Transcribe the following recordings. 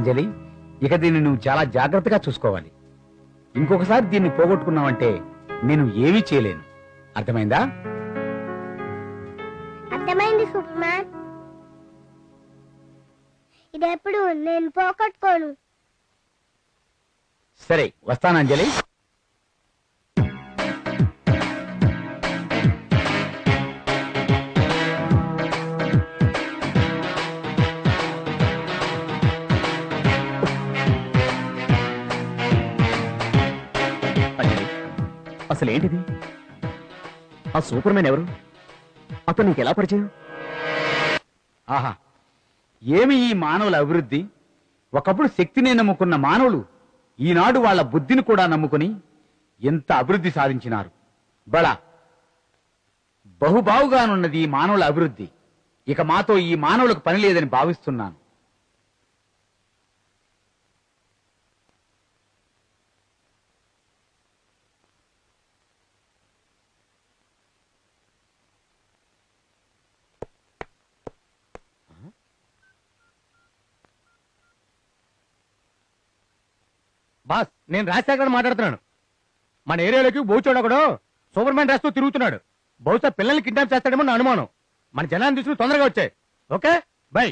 అంజలి ఇక దీన్ని నువ్వు చాలా జాగ్రత్తగా చూసుకోవాలి. ఇంకొకసారి దీన్ని పోగొట్టుకున్నావంటే నేను ఏమీ చేయలేను. అర్థమైందా? అర్థమైంది సూపర్ మ్యాన్ ఇది ఎప్పుడు నేను పోగొట్టుకోను. సరే వస్తాను అంజలి. అసలు ఏంటిది ఆ సూపర్ మ్యాన్ ఎవరు? అతను నీకు ఎలా పరిచయం? ఆహా ఏమి ఈ మానవుల అభివృద్ధి? ఒకప్పుడు శక్తిని నమ్ముకున్న మానవులు ఈనాడు వాళ్ళ బుద్ధిని కూడా నమ్ముకుని ఎంత అభివృద్ధి సాధించినారు. బళ బహుబావుగానున్నది ఈ మానవుల అభివృద్ధి. ఇక మాతో ఈ మానవులకు పని లేదని భావిస్తున్నాను. బాస్ నేను రాజశేఖర్ మాట్లాడుతున్నాను మన ఏరియాలోకి బోచోడు ఒకడు సూపర్ మ్యాన్ రాస్తూ తిరుగుతున్నాడు బహుశా పిల్లల్ని కిడ్నాప్ చేస్తాడేమో నా అనుమానం మన జనాన్ని తీసుకుని తొందరగా వచ్చాయి ఓకే బై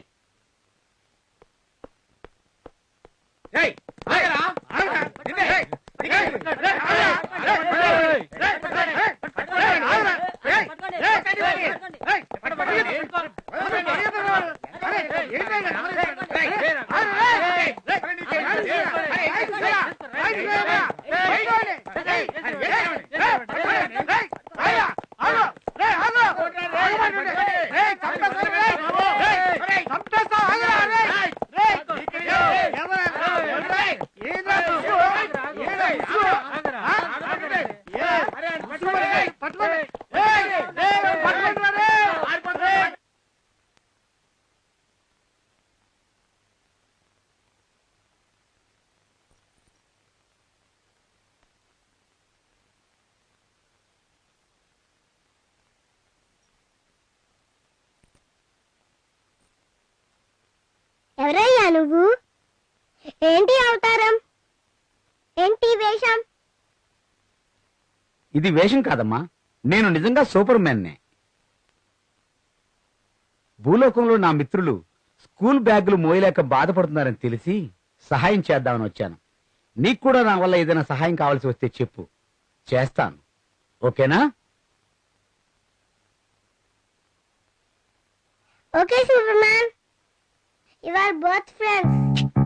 ఎవరయ్యా నువ్వు? ఏంటి అవతారం? ఏంటి వేషం? ఇది వేషం కాదమ్మా. నేను నిజంగా సూపర్ మ్యాన్నే. భూలోకంలో నా మిత్రులు స్కూల్ బ్యాగులు మోయలేక బాధపడుతున్నారని తెలిసి సహాయం చేద్దామని వచ్చాను. నీకు కూడా నా వల్ల ఏదైనా సహాయం కావాల్సి వస్తే చెప్పు. చేస్తాను. ఓకేనా? Okay super man. You are both friends.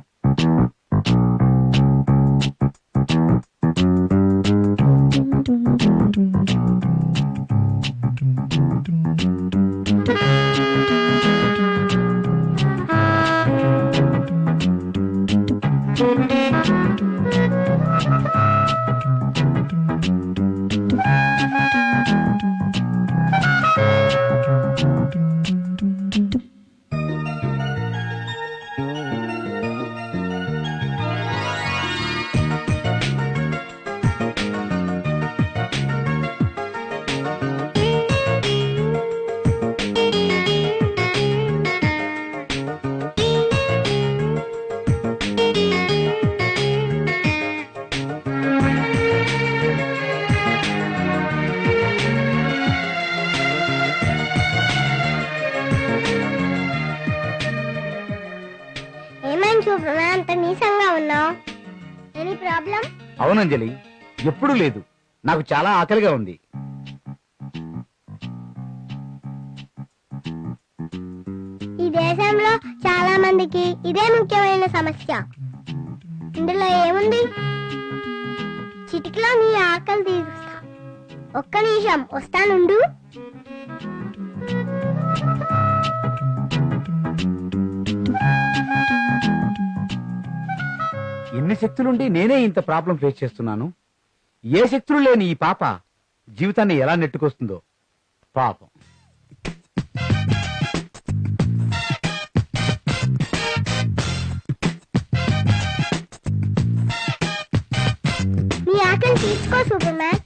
Man అంత నీసంగా ఉన్నావు? Any problem? అవునంజలి ఎప్పుడూ లేదు. నాకు చాలా ఆకలిగా ఉంది. ఈ దేశంలో చాలా మందికి ఇదే ముఖ్యమైన సమస్య. ఇందులో ఏముంది? చిటికలో నీ ఆకలి తీరుస్తా. ఒక్క నిమిషం వస్తానుండు? ఇన్ని శక్తులుండి నేనే ఇంత ప్రాబ్లం ఫేస్ చేస్తున్నాను? ఏ శక్తులు లేని ఈ పాప జీవితాన్ని ఎలా నెట్టుకొస్తుందో? పాపం. మీ ఆకలి తీసుకో సూపర్ మ్యాన్